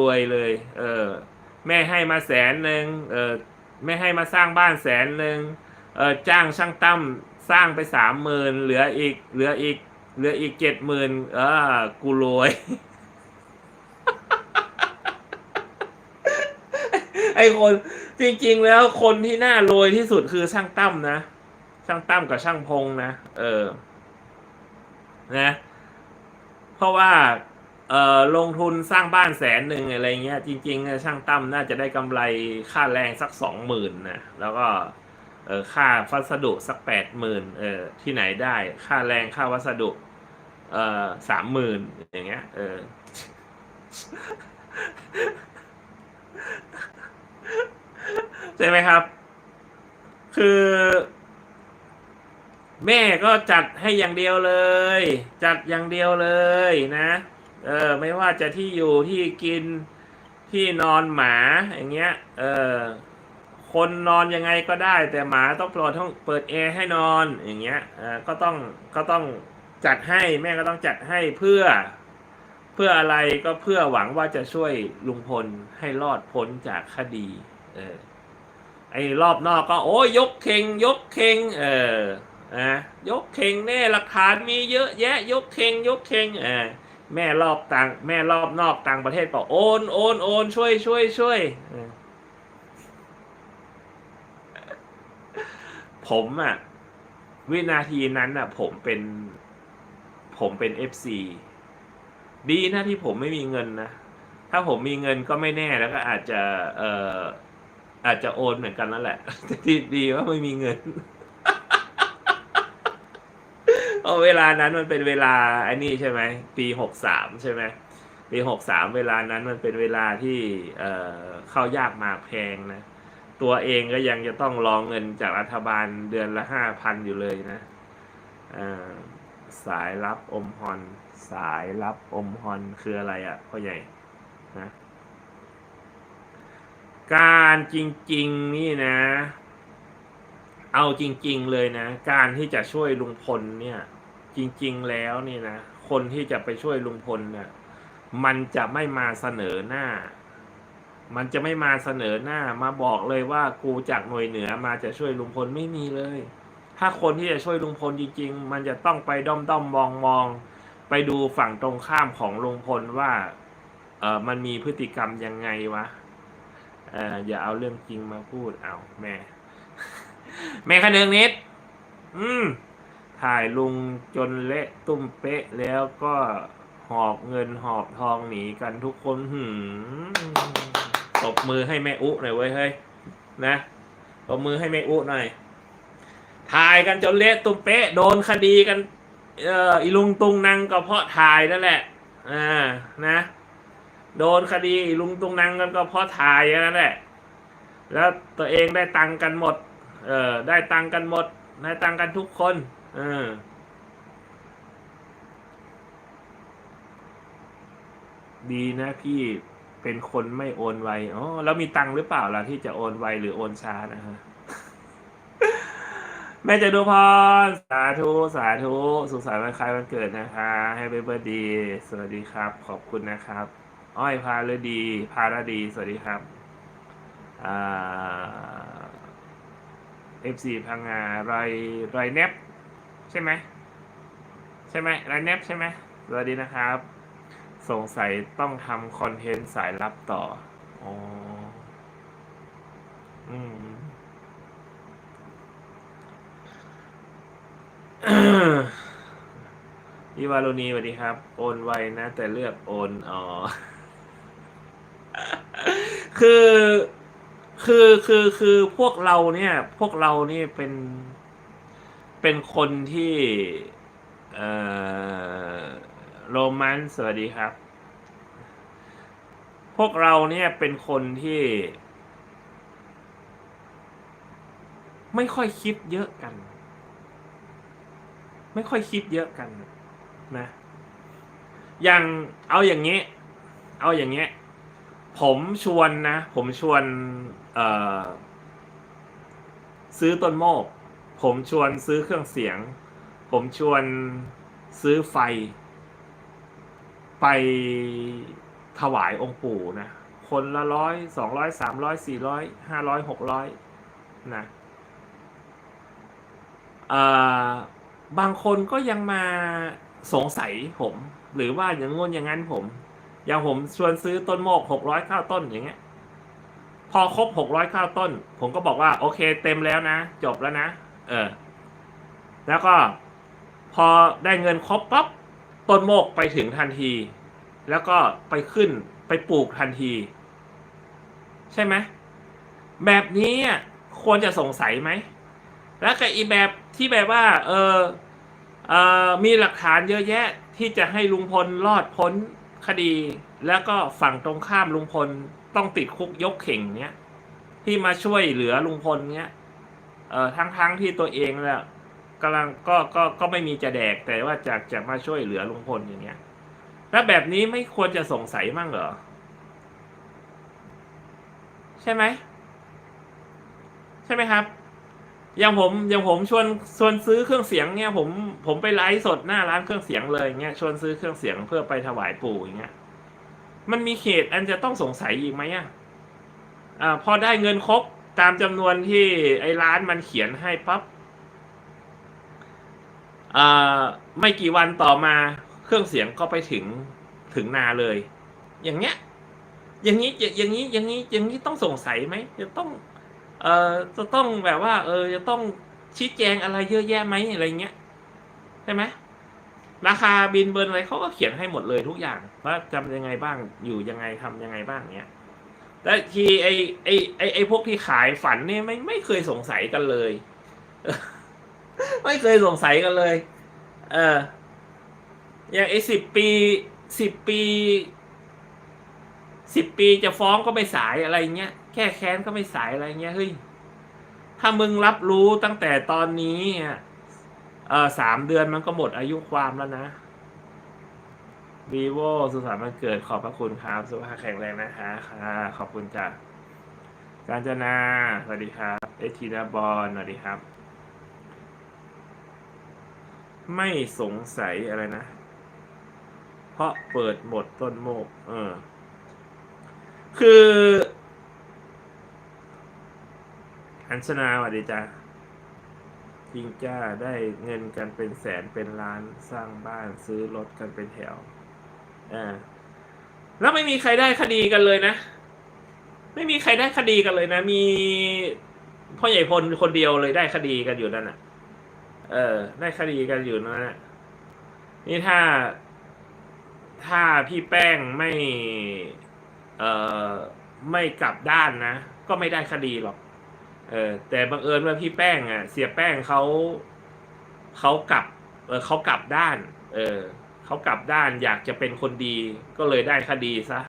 รวยเลย เออ แม่ให้มาแสนหนึ่งเออแม่ให้มาสร้างบ้านแสนหนึ่งเออจ้างช่างตั้มสร้างไปสามหมื่นเหลืออีก เหลืออีก เหลืออีกเจ็ดหมื่นเออ กูรวย ไอคนจริงๆแล้วคนที่น่ารวยที่สุดคือช่างตั้มนะ ช่างตั้มกับช่างพงนะ เออ นะ เพราะว่า เอ่อลงทุนสร้างบ้านแสนหนึ่งอะไรเงี้ยจริงๆ ช่างตั้มน่าจะได้กำไรค่าแรงสักสองหมื่นนะแล้วก็เออค่าวัสดุสักแปดหมื่นเออที่ไหนได้ค่าแรงค่าวัสดุเอ่อสามหมื่นอย่างเงี้ยเออใช่ไหมครับ คือ แม่ก็จัดให้อย่างเดียวเลย จัดอย่างเดียวเลยนะ เออ ไม่ว่าจะที่อยู่ที่กินที่นอนหมาอย่างเงี้ย เออคนนอนยังไงก็ได้ แต่หมาต้องเปิดห้องเปิดแอร์ให้นอนอย่างเงี้ยเออก็ต้องก็ต้องจัดให้แม่ก็ต้องจัดให้เพื่อ เพื่ออะไรก็เพื่อหวังว่าจะช่วยลุงพลให้รอดพ้นจากคดี เออไอ้รอบนอกก็โอ้ยยกเข่งยกเข่งเอออะยกเข่งแน่หลักฐานมีเยอะแยะ ยกเข่งยกเข่งเออ แม่รอบต่าง แม่รอบนอกต่างประเทศก็โอนโอนโอนช่วยช่วยช่วยผมอะวินาทีนั้นอะผมเป็น ผมเป็นเอฟซีดีนะที่ผมไม่มีเงินนะถ้าผมมีเงินก็ไม่แน่แล้วก็อาจจะเอ่ออาจจะโอนเหมือนกันนั่นแหละแต่ที่ดีว่าไม่มีเงิน เพราะเวลานั้นมันเป็นเวลาไอ้นี่ใช่ไหมปีหกสามใช่ไหมปีหกสามเวลานั้นมันเป็นเวลาที่เอ่อเข้ายากมากแพงนะ ตัวเองก็ยังจะต้องรองเงินจากรัฐบาลเดือนละห้าพันอยู่เลยนะสายรับอมฮอนสายรับอมฮอนคืออะไรอะ่ะพ่อใหญ่นะการจริง ๆ นี่นะ เอาจริง ๆ เลยนะ การที่จะช่วยลุงพลเนี่ย จริง ๆ แล้วนี่นะคนที่จะไปช่วยลุงพลเนี่ยมันจะไม่มาเสนอหน้า มันจะไม่มาเสนอหน้า มาบอกเลยว่ากูจากหน่วยเหนือมาจะช่วยลุงพลไม่มีเลย ถ้าคนที่จะช่วยลุงพลจริง ๆ มันจะต้องไปด้อมด้อมมองมองไปดูฝั่งตรงข้ามของลุงพลว่า เออมันมีพฤติกรรมยังไงวะ เอออย่าเอาเรื่องจริงมาพูดเอาแม่ แม่คะเนืองนิด อืม ถ่ายลุงจนเละตุ้มเป๊ะแล้วก็หอบเงินหอบทองหนีกันทุกคนหืมตบมือให้แม่อุหน่อยเว้ยเฮ้ย นะตบมือให้แม่อุหน่อย ถ่ายกันจนเละตุ้มเป๊ะ โดนคดีกัน เอออีลุงตุงนางก็เพราะถ่ายนั่นแหละ อ่า นะโดนคดีลุงตุงนังกันก็เพราะถ่ายอย่างนั้นแหละ แล้วตัวเองได้ตังกันหมด เออ ได้ตังกันหมด ได้ตังกันทุกคน เออดีนะพี่เป็นคนไม่โอนไวอ๋อแล้วมีตังหรือเปล่าล่ะที่จะโอนไวหรือโอนช้านะฮะแม่จะดูพรสาธุ สาธุ สุขสันต์วันคล้ายวันเกิดนะคะให้เบเบอร์ดี สวัสดีครับ ขอบคุณนะครับ อ้อยพาฤดี พาราดี สวัสดีครับ อ่า เอฟซีพังงาไรไรเนบใช่ไหมใช่ไหมไรเนบใช่ไหมสวัสดีนะครับ สงสัยต้องทำคอนเทนต์สายลับต่ออ๋ออืมพี่วารุณีสวัสดีครับ โอนไวนะ แต่เลือกโอน อ๋อ คือ คือคือคือพวกเราเนี่ย พวกเรานี่เป็นเป็นคนที่เอ่อโรมันสวัสดีครับ พวกเราเนี่ยเป็นคนที่ ไม่ค่อยคิดเยอะกัน ไม่ค่อยคิดเยอะกันนะ อย่างเอาอย่างนี้ เอาอย่างเงี้ย ผมชวนนะ ผมชวนเอซื้อต้นโมก ผมชวนซื้อเครื่องเสียง ผมชวนซื้อไฟ ไปถวายองค์ปู่นะ คนละร้อยสองร้อยสามร้อยสี่ร้อยห้าร้อยหกร้อยนะบางคนก็ยังมาสงสัยผม หรือว่าอย่างงนอย่างนั้นผม อย่างผมชวนซื้อต้นโมกหกร้อยข้าวต้นอย่างเงี้ย พอครบหกร้อยข้าวต้น ผมก็บอกว่า โอเค เต็มแล้วนะ จบแล้วนะ เออ แล้วก็พอได้เงินครบปั๊บต้นโมกไปถึงทันที แล้วก็ไปขึ้นไปปลูกทันที ใช่ไหมแบบนี้อะควรจะสงสัยไหม แล้วก็อีแบบที่แบบว่า เออเออมีหลักฐานเยอะแยะที่จะให้ลุงพลรอดพ้น คดีแล้วก็ฝั่งตรงข้ามลุงพลต้องติดคุกยกเข่งเนี้ยที่มาช่วยเหลือลุงพลเนี้ยเออทั้งทั้งๆที่ตัวเองแหละกำลังก็ก็ก็ไม่มีจะแดกแต่ว่าจากจะมาช่วยเหลือลุงพลอย่างเงี้ยแล้วแบบนี้ไม่ควรจะสงสัยมั่งเหรอ ใช่ไหม ใช่ไหมครับ อย่างผมอย่างผมชวนชวนซื้อเครื่องเสียงเนี่ยผมผมไปไลฟ์สดหน้าร้านเครื่องเสียงเลยเงี้ยชวนซื้อเครื่องเสียงเพื่อไปถวายปู่อย่างเงี้ยมันมีเขตอันจะต้องสงสัยอีกไหมอะอ่าพอได้เงินครบตามจำนวนที่ไอ้ร้านมันเขียนให้ปั๊บอ่าไม่กี่วันต่อมาเครื่องเสียงก็ไปถึงถึงนาเลย อย่างเงี้ย อย่างนี้อย่างนี้อย่างนี้อย่างนี้ต้องสงสัยไหมจะต้อง เอ่อจะต้องแบบว่า เออจะต้องชี้แจงอะไรเยอะแยะไหมอะไรเงี้ยใช่ไหมราคาบินเบิร์นอะไรเขาก็เขียนให้หมดเลยทุกอย่างว่าจำยังไงบ้างอยู่ยังไงทำยังไงบ้างเนี้ยแต่ทีไอไอไอไอพวกที่ขายฝันเนี่ยไม่ไม่เคยสงสัยกันเลย ไม่เคยสงสัยกันเลย เอออย่างไอสิบปีสิบปีสิบปีจะฟ้องก็ไม่สายอะไรเงี้ย แค่แค้นก็ไม่สายอะไรเงี้ยเฮ้ยถ้ามึงรับรู้ตั้งแต่ตอนนี้อะเออสามเดือนมันก็หมดอายุความแล้วนะ vivo สุขสันต์วันเกิดขอบพระคุณครับสุขภาพแข็งแรงนะคะค่ะ ขอบคุณจ้ะการจนาสวัสดีครับ เอทีนาบอลสวัสดีครับ ไม่สงสัยอะไรนะ เพราะเปิดหมดต้นโมก เออ คือ อัญชนาสวัสดีจ้าจริงจ้าได้เงินกันเป็นแสนเป็นล้านสร้างบ้านซื้อรถกันเป็นแถวอ่าแล้วไม่มีใครได้คดีกันเลยนะ ไม่มีใครได้คดีกันเลยนะ มีพ่อใหญ่พลคนเดียวเลยได้คดีกันอยู่นั่นน่ะ เออ ได้คดีกันอยู่นั่นน่ะนี่ถ้าถ้าพี่แป้งไม่ เอ่อไม่กลับด้านนะ ก็ไม่ได้คดีหรอก เออแต่บังเอิญว่าพี่แป้งอะ เสียแป้งเขาเขากลับเออเขากลับด้าน เออเขากลับด้านอยากจะเป็นคนดีก็เลยได้คดีซะ